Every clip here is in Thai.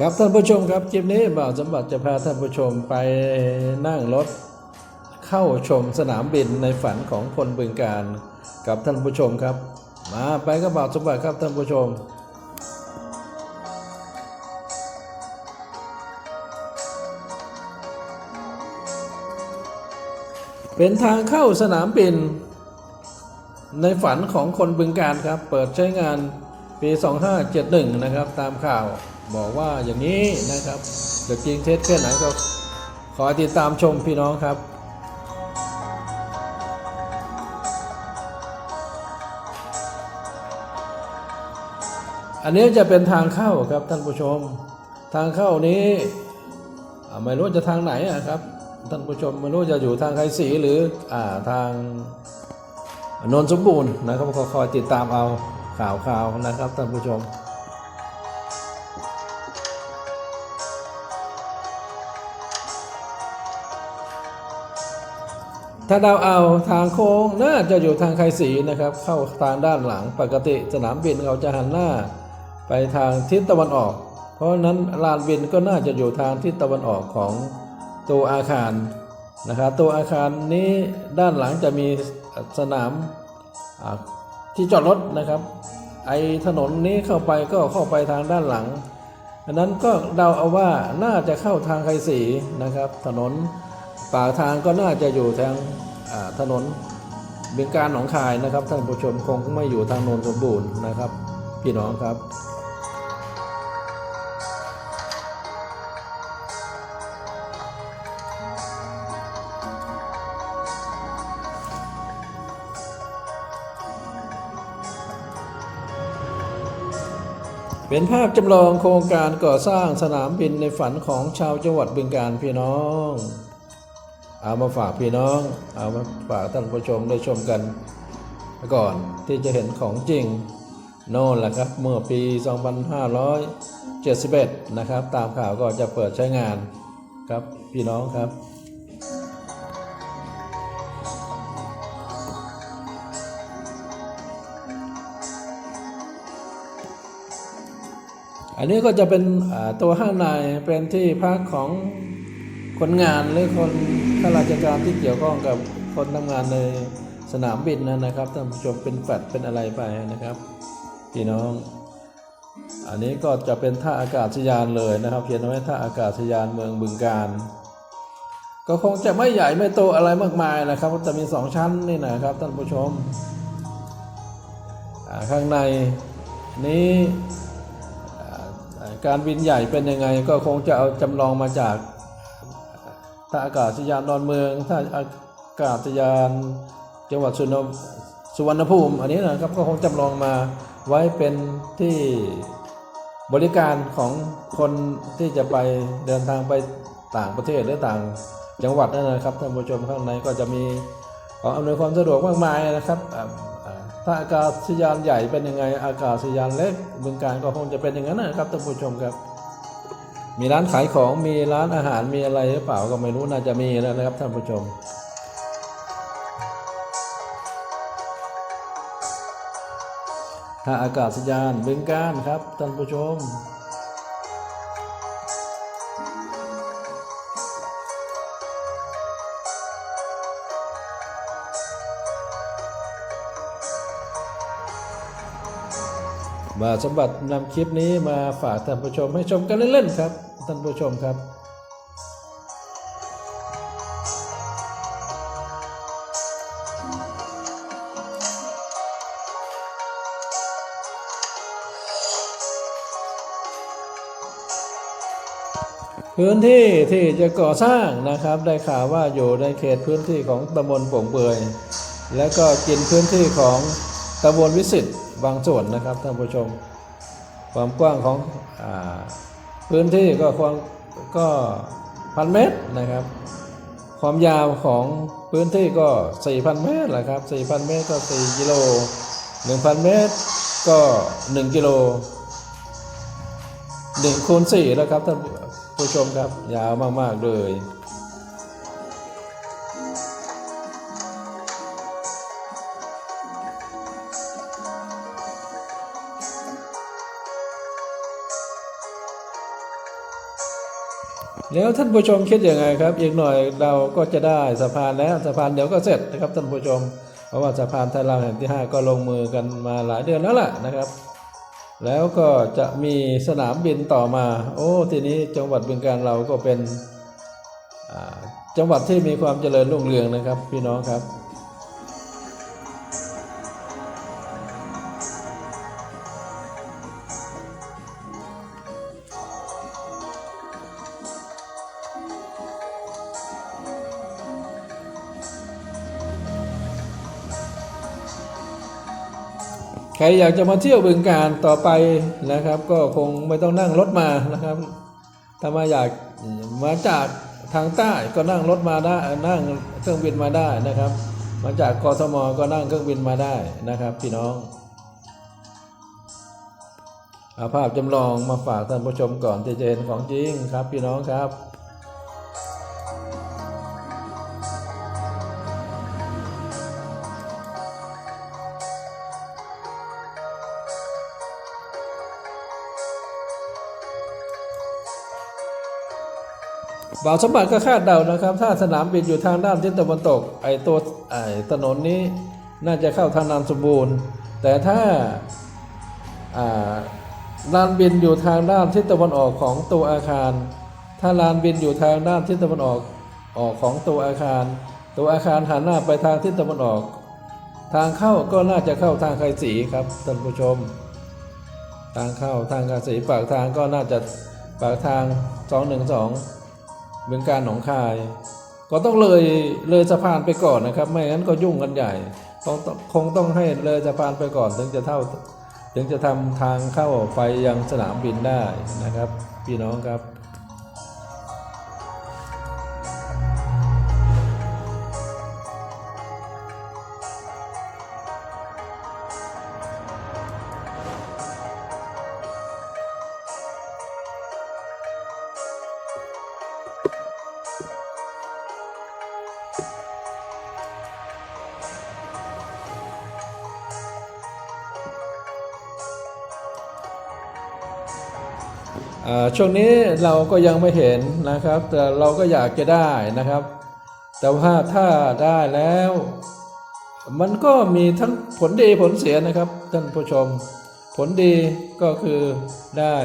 ครับท่านผู้ชมครับคลิปนี้บ่าวสมบัติจะพาท่านผู้ชมไปนั่งรถ เข้าชมสนามบินในฝันของคนบึงการกับท่านผู้ชมครับ มาไปก็บ่าวสมบัติครับท่านผู้ชมเป็นทางเข้าสนามบิน ในฝันของคนบึงการครับ เปิดใช้งานปี 2571 นะครับ ตามข่าว บอกว่าอย่างนี้นะครับเดี๋ยวจริงเท็จแค่ไหนก็ขอติดตามชมพี่น้องครับอันนี้จะเป็นทางเข้าครับท่านผู้ชม ทางเข้านี้ไม่รู้จะทางไหนครับท่านผู้ชมไม่รู้จะอยู่ทางไคศรีหรืออาทางนนสมบูรณ์นะครับก็คอยติดตามเอาข่าวข่าวๆนะครับท่านผู้ชม ถ้าเราเอาทางโค้งน่าจะอยู่ทางไคศรีนะครับ เข้าทางด้านหลังปกติสนามบินเขาจะหันหน้า ไปทางทิศตะวันออก เพราะนั้นลานบินก็น่าจะอยู่ทางทิศตะวันออกของตัวอาคารนะครับตัวอาคารนี้ด้านหลังจะมีสนามที่จอดรถนะครับ ไอถนนนี้เข้าไปก็เข้าไปทางด้านหลังอันนั้นก็เดาเอาว่าน่าจะเข้าทางไคศรีนะครับ ถนน ปากทางก็น่าจะอยู่ทางถนนเบียงการหนองคายนะครับท่านผู้ชมคงไม่อยู่ทางนนสมบูรณ์นะครับ พี่น้องครับเป็นภาพจำลองโครงการก่อสร้างสนามบินในฝันของชาวจังหวัดบึงการพี่น้อง เอามาฝากพี่น้อง เอามาฝากท่านผู้ชมได้ชมกัน ก่อนที่จะเห็นของจริงโน่นแหละครับ เมื่อปี 2571 นะครับ ตามข่าวก็จะเปิดใช้งานครับพี่น้องครับอันนี้ก็จะเป็นตัวข้างในเป็นที่พักของ คนงานหรือคนข้าราชการที่เกี่ยวข้องกับคนทำงานในสนามบินนะนะครับท่านผู้ชมเป็นแฟลตเป็นอะไรไปนะครับพี่น้อง อันนี้ก็จะเป็นท่าอากาศยานเลยนะครับเขียนไว้ท่าอากาศยานเมืองบึงการก็คงจะไม่ใหญ่ไม่โตอะไรมากมายนะครับแต่มีสองชั้นนี่นะครับท่านผู้ชมข้างในนี้การบินใหญ่เป็นยังไงก็คงจะเอาจำลองมาจาก ท่าอากาศยานดอนเมืองท่าอากาศยานจังหวัดสุนสุวรรณภูมิ อันนี้นะครับก็คงจำลองมาไว้เป็นที่บริการของคนที่จะไปเดินทางไปต่างประเทศหรือต่างจังหวัดนั่นนะครับท่านผู้ชมข้างในก็จะมีของอำนวยความสะดวกมากมายนะครับอ่าอาถ้าอากาศยานใหญ่เป็นยังไงอากาศยานเล็กบึงการก็คงจะเป็นอย่างนั้นนะครับท่านผู้ชมครับ มีร้านขายของมีร้านอาหารมีอะไรหรือเปล่าก็ไม่รู้น่าจะมีแล้วนะครับท่านผู้ชม ถ้าอากาศยานบึงการครับท่านผู้ชมมาสมบัตินำคลิปนี้มาฝากท่านผู้ชมให้ชมกันเล่นๆครับ ท่านผู้ชมครับ พื้นที่ที่จะก่อสร้างนะครับ ได้ข่าวว่าอยู่ในเขตพื้นที่ของตำบลโป่งเปือยและก็กินพื้นที่ของตำบลวิสิตบางส่วนนะครับท่านผู้ชม ความกว้างของอา พื้นที่ก็ความก็พันเมตรนะครับ ความยาวของพื้นที่ก็ 4,000 เมตรแหละครับ 4,000 เมตรก็ 4 กิโล 1,000 เมตรก็ 1 กิโล1คูณ4แล้วครับท่านผู้ชมครับ ยาวมาก ๆ เลย แล้วท่านผู้ชมคิดยังไงครับอีกหน่อยเราก็จะได้สะพานแล้วสะพานเดี๋ยวก็เสร็จนะครับท่านผู้ชม เพราะว่าสะพานไทยลาวแห่งที่ 5 ก็ลงมือกันมาหลายเดือนแล้วล่ะนะครับ แล้วก็จะมีสนามบินต่อมา โอ้ทีนี้จังหวัดบึงการเราก็เป็นจังหวัดที่มีความเจริญรุ่งเรืองนะครับ พี่น้องครับ ใครอยากจะมาเที่ยวบึงการต่อไปนะครับ ก็คงไม่ต้องนั่งรถมานะครับถ้ามาอยากมาจากทางใต้ก็นั่งรถมาได้นั่งเครื่องบินมาได้นะครับ มาจากกทมก็นั่งเครื่องบินมาได้นะครับ พี่น้องอาภาพจำลองมาฝากท่านผู้ชมก่อนที่จะเห็นของจริงครับ พี่น้องครับ บ่าวสมบัติก็คาดเดานะครับ ถ้าสนามบินอยู่ทางด้านทิศตะวันตก ไอ้ตัวไอ้ถนนนี้น่าจะเข้าทางนานสมบูรณ์ แต่ถ้าอ่าลานบินอยู่ทางด้านทิศตะวันออกของตัวอาคาร ถ้าลานบินอยู่ทางด้านทิศตะวันออกออกของตัวอาคาร ตัวอาคารหันหน้าไปทางทิศตะวันออก ทางเข้าก็น่าจะเข้าทางไคสีครับท่านผู้ชม ทางเข้าทางไคสีปากทางก็น่าจะปากทาง 212 เมืองการหนองคาย ก็ต้องเลยเลยสะพานไปก่อนนะครับ ไม่งั้นก็ยุ่งกันใหญ่คงต้องคงต้องให้เลยสะพานไปก่อนถึงจะเท่าถึงจะทำทางเข้าไปยังสนามบินได้นะครับ พี่น้องครับ ช่วงนี้เราก็ยังไม่เห็นนะครับ แต่เราก็อยากจะได้นะครับ แต่ว่าถ้าได้แล้ว มันก็มีทั้งผลดีผลเสียนะครับ ท่านผู้ชม ผลดีก็คือได้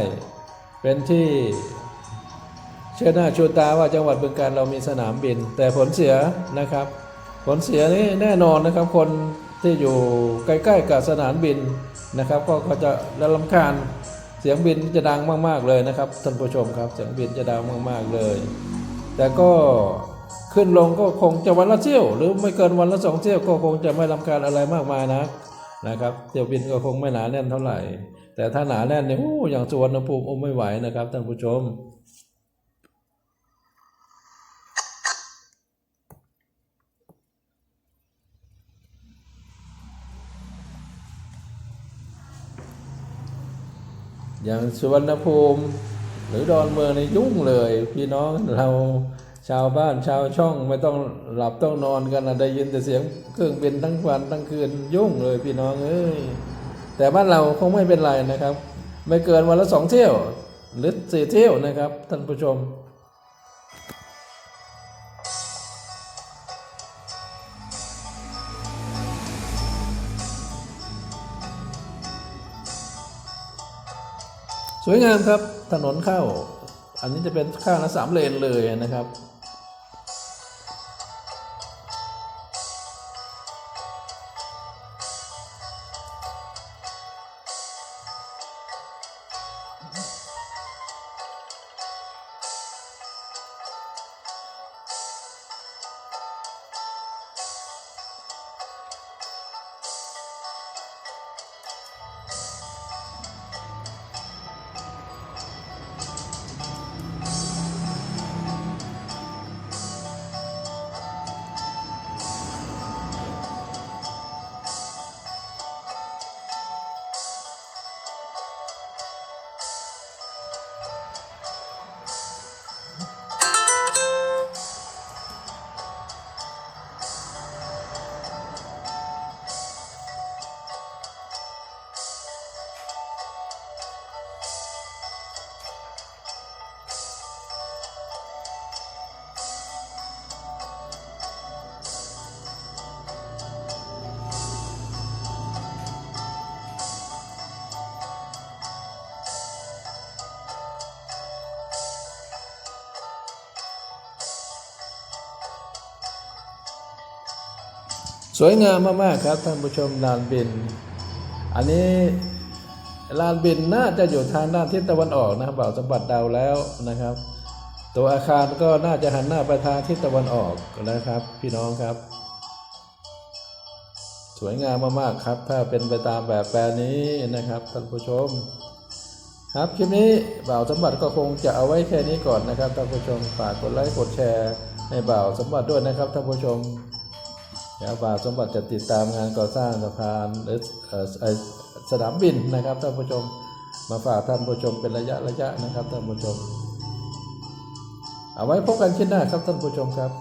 เป็นที่เชื่อหน้าชูตาว่าจังหวัดบึงการเรามีสนามบิน แต่ผลเสียนะครับ ผลเสียนี้แน่นอนนะครับ คนที่อยู่ใกล้ๆกับสนามบินนะครับ ก็จะได้รำคาญ เสียงบินจะดังมากๆเลยนะครับท่านผู้ชมครับ เสียงบินจะดังมากๆเลย แต่ก็ขึ้นลงก็คงจะวันละเที่ยว หรือไม่เกินวันละสองเที่ยวก็คงจะไม่ลำการอะไรมากมายนะนะครับเที่ยวบินก็คงไม่หนาแน่นเท่าไหร่ แต่ถ้าหนาแน่นเนี่ยโอ้อย่างสุวรรณภูมิโอ้ไม่ไหวนะครับท่านผู้ชม อย่างสุวรรณภูมิ หรือดอนเมืองในยยุ่งเลย พี่น้องเราชาวบ้านชาวช่องไม่ต้องหลับต้องนอนกันนะได้ยินแต่เสียงเครื่องบินทั้งวันทั้งคืนยุ่งเลยพี่น้องเอ้ยแต่บ้านเราคงไม่เป็นไรนะครับ ไม่เกินวันละสองเที่ยว หรือสี่เที่ยวนะครับท่านผู้ชม วยงามครับถนนเข้า อันนี้จะเป็นข้างละสามเลนเลยนะครับ สวยงามมากๆครับท่านผู้ชมลานบิน อันนี้ลานบินน่าจะอยู่ทางด้านทิศตะวันออกนะครับบ่าวสมบัติดาวแล้วนะครับ ตัวอาคารก็น่าจะหันหน้าไปทางทิศตะวันออกนะครับ พี่น้องครับ สวยงามมากๆครับ ถ้าเป็นไปตามแบบแปลนนี้นะครับท่านผู้ชม ครับคลิปนี้บ่าวสมบัติก็คงจะเอาไว้แค่นี้ก่อนนะครับท่านผู้ชมฝากกดไลค์กดแชร์ในบ่าวสมบัติด้วยนะครับท่านผู้ชม แล้วบาสมบัติจะติดตามงานก่อสร้างสะพานหรือสนามบินนะครับท่านผู้ชมมาฝากท่านผู้ชมเป็นระยะระยะนะครับท่านผู้ชม เอาไว้พบกันคลิปหน้าครับท่านผู้ชมครับ